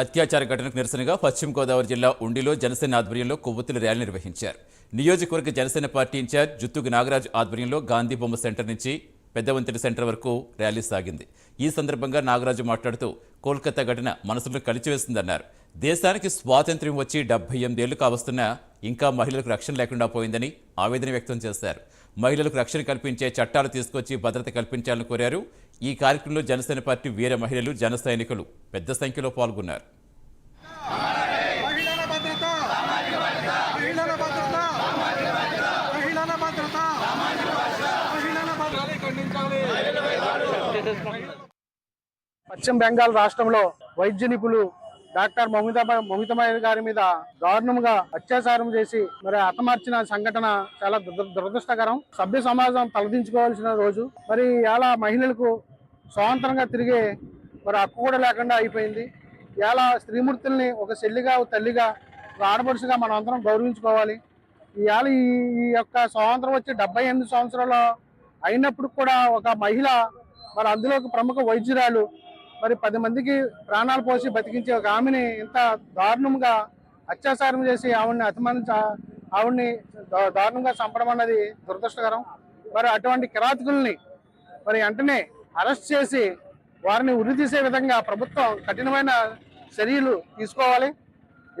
అత్యాచార ఘటనకు నిరసనగా పశ్చిమ గోదావరి జిల్లా ఉండిలో జనసేన ఆధ్వర్యంలో కొవ్వొత్తుల ర్యాలీ నిర్వహించారు. నియోజకవర్గ జనసేన పార్టీ ఇన్ఛార్జ్ జుత్తుగు నాగరాజ్ ఆధ్వర్యంలో గాంధీ బొమ్మ సెంటర్ నుంచి పెద్దవంతెన సెంటర్ వరకు ర్యాలీ సాగింది. ఈ సందర్భంగా నాగరాజు మాట్లాడుతూ కోల్కతా ఘటన మనసులను కలిచివేస్తుందన్నారు దేశానికి స్వాతంత్ర్యం వచ్చి డెబ్బై ఎనిమిదేళ్ళు కావస్తున్నా ఇంకా మహిళలకు రక్షణ లేకుండా పోయిందని ఆవేదన వ్యక్తం చేశారు. మహిళలకు రక్షణ కల్పించే చట్టాలు తీసుకొచ్చి భద్రత కల్పించాలని కోరారు. ఈ కార్యక్రమంలో జనసేన పార్టీ వీర మహిళలు జన సైనికులు పెద్ద సంఖ్యలో పాల్గొన్నారు. పశ్చిమ బెంగాల్ రాష్ట్రంలో వైద్య నిపుణులు డాక్టర్ మమితా మమితమయ్య గారి మీద దారుణంగా అత్యాచారం చేసి మరి హతమార్చిన సంఘటన చాలా దురద- దురదృష్టకరం. సభ్య సమాజం తలదించుకోవాల్సిన రోజు. మరి ఇలా మహిళలకు స్వతంత్రంగా తిరిగే మరి హక్కు కూడా లేకుండా అయిపోయింది. ఇలా స్త్రీమూర్తుల్ని ఒక చెల్లిగా తల్లిగా ఒక ఆడపడుచుగా మనం అందరం గౌరవించుకోవాలి. ఇవాళ ఈ ఈ యొక్క స్వాతంత్రం వచ్చి డెబ్బై ఎనిమిది సంవత్సరాలు అయినప్పుడు కూడా ఒక మహిళ మరి అందులో ఒక ప్రముఖ వైద్యురాలు మరి పది మందికి ప్రాణాలు పోసి బతికించే ఒక ఆమెని ఇంత దారుణంగా అత్యాచారం చేసి ఆవిడ్ని అతిమానించ ఆవిడ్ని దారుణంగా చంపడం అన్నది దురదృష్టకరం. మరి అటువంటి కిరాతకుల్ని మరి వెంటనే అరెస్ట్ చేసి వారిని ఉరితీసే విధంగా ప్రభుత్వం కఠినమైన చర్యలు తీసుకోవాలి.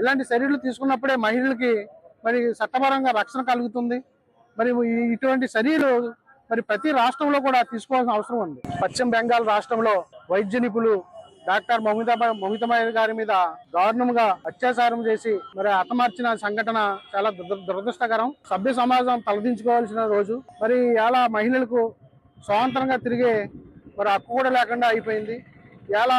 ఇలాంటి చర్యలు తీసుకున్నప్పుడే మహిళలకి మరి చట్టపరంగా రక్షణ కలుగుతుంది. మరి ఇటువంటి చర్యలు మరి ప్రతి రాష్ట్రంలో కూడా తీసుకోవాల్సిన అవసరం ఉంది. పశ్చిమ బెంగాల్ రాష్ట్రంలో వైద్య నిపుణులు డాక్టర్ మమిత మమితమయ్య గారి మీద దారుణంగా అత్యాచారం చేసి మరి హతమార్చిన సంఘటన చాలా దురదృష్టకరం. సభ్య సమాజం తలదించుకోవాల్సిన రోజు. మరి అలా మహిళలకు స్వాతంత్రంగా తిరిగే మరి హక్కు కూడా లేకుండా అయిపోయింది. ఎలా